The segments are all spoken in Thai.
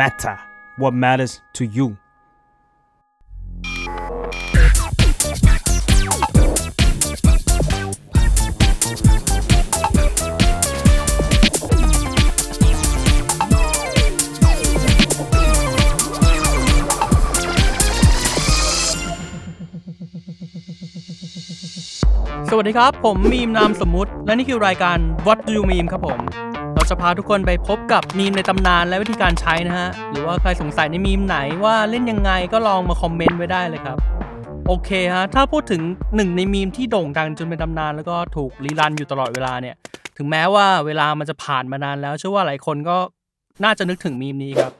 matter what matters to you สวัสดีครับ ผมมีมนามสมมุติ และนี่คือรายการ What Do You Meme ครับผม จะพาทุกคนไปพบกับมีมในตำนานและวิธีการใช้นะฮะ หรือว่าใครสงสัยในมีมไหนว่าเล่นยังไงก็ลองมาคอมเมนต์ไว้ได้เลยครับ โอเคฮะ ถ้าพูดถึงหนึ่งในมีมที่โด่งดังจนเป็นตำนานแล้วก็ถูกรีรันอยู่ตลอดเวลาเนี่ย ถึงแม้ว่าเวลามันจะผ่านมานานแล้วเชื่อว่าหลายคนก็น่าจะนึกถึงมีมนี้ครับ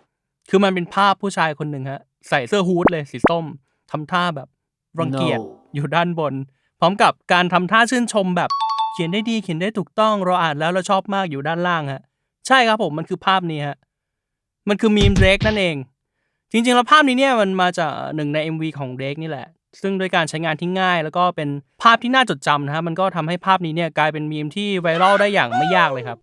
คือมันเป็นภาพผู้ชายคนหนึ่งฮะใส่เสื้อฮู้ดเลยสีส้มทำท่าแบบรังเกียจ No อยู่ด้านบน พร้อมกับการทำท่าชื่นชมแบบ เขียนได้ดีเขียนได้ถูกต้องเราอ่านแล้วเราชอบมากอยู่ด้านล่างฮะใช่ครับผมมันคือภาพนี้ฮะมันคือมีมเดรกนั่นเอง จริงๆแล้วภาพนี้เนี่ยมันมาจากหนึ่งใน MV ของเดรกนี่แหละ ซึ่งด้วยการใช้งานที่ง่าย แล้วก็เป็นภาพที่น่าจดจำนะฮะมันก็ทำให้ภาพนี้เนี่ยกลายเป็นมีมที่ไวรัลได้อย่างไม่ยากเลยครับ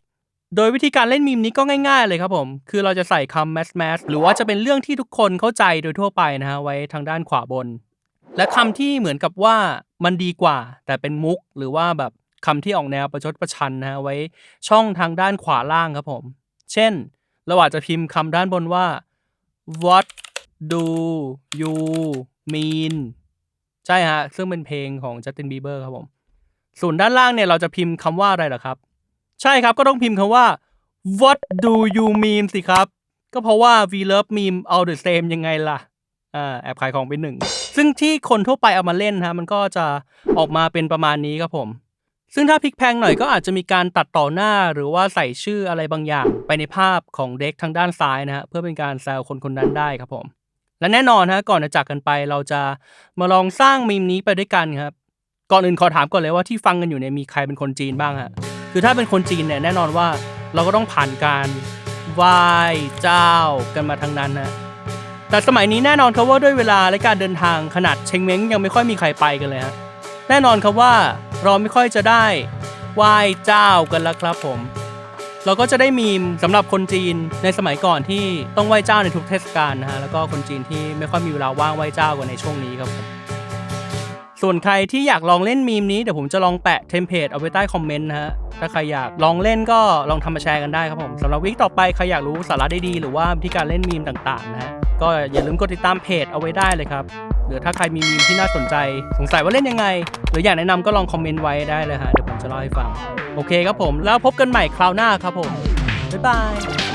โดยวิธีการเล่นมีมนี้ก็ง่ายๆเลยครับผม คือเราจะใส่คำ mass mass หรือว่าจะเป็นเรื่องที่ทุกคนเข้าใจโดยทั่วไปนะฮะไว้ทางด้านขวาบน และคำที่เหมือนกับว่ามันดีกว่า แต่เป็นมุกหรือว่าแบบ คำที่ออกแนวประชดประชันนะฮะไว้ช่องทางด้านขวาล่างครับผม เช่น เราอาจจะพิมพ์คำด้านบนว่า what do you mean ใช่ฮะ ซึ่งเป็นเพลงของ Justin Bieber ครับผม ส่วนด้านล่างเนี่ยเราจะพิมพ์คำว่าอะไรหรอครับ ใช่ครับก็ต้องพิมพ์คำว่า what do you mean สิครับ ก็เพราะว่า we love meme all the same ยังไงล่ะอ่าแอบขายของไปหนึ่ง ซึ่งที่คนทั่วไปเอามาเล่นฮะมันก็จะออกมาเป็นประมาณนี้ครับผม ซึ่งถ้าพลิกแพงหน่อยก็อาจจะมีการตัดต่อหน้าหรือว่าใส่ชื่ออะไรบางอย่างไปในภาพของเด็กทางด้านซ้ายนะฮะเพื่อเป็นการแซวคนคนนั้นได้ครับผม และแน่นอนฮะก่อนจะจากกันไปเราจะมาลองสร้างมีมนี้ไปด้วยกันครับก่อนอื่นขอถามก่อนเลยว่าที่ฟังกันอยู่เนี่ยมีใครเป็นคนจีนบ้างฮะคือถ้าเป็นคนจีนเนี่ยแน่นอนว่าเราก็ต้องผ่านการไหว้เจ้ากันมาทั้งนั้นนะแต่สมัยนี้แน่นอนครับว่าด้วยเวลาและการเดินทางขนาดเชงเม้งยังไม่ค่อยมีใครไปกันเลยฮะ แน่นอนครับว่าเราไม่ค่อยจะได้ไหว้เจ้ากันแล้วครับผม เราก็จะได้มีมสำหรับคนจีนในสมัยก่อนที่ต้องไหว้เจ้าในทุกเทศกาลนะฮะแล้วก็คนจีนที่ไม่ค่อยมีเวลาว่างไหว้เจ้ากันในช่วงนี้ครับผมส่วนใครที่อยากลองเล่นมีมนี้เดี๋ยวผมจะลองแปะเทมเพลตเอาไว้ใต้คอมเมนต์นะฮะถ้าใครอยากลองเล่นก็ลองทำมาแชร์กันได้ครับผมสำหรับวิกต่อไปใครอยากรู้สาระดีๆหรือว่าวิธีการเล่นมีมต่างๆนะฮะก็อย่าลืมกดติดตามเพจเอาไว้ได้เลยครับ หรือถ้าใครมีมีมที่น่าสนใจสงสัยว่าเล่นยังไง หรืออยากแนะนำก็ลองคอมเมนต์ไว้ได้เลยฮะเดี๋ยวผมจะเล่าให้ฟัง โอเคครับผม แล้วพบกันใหม่คราวหน้าครับผมบ๊ายบาย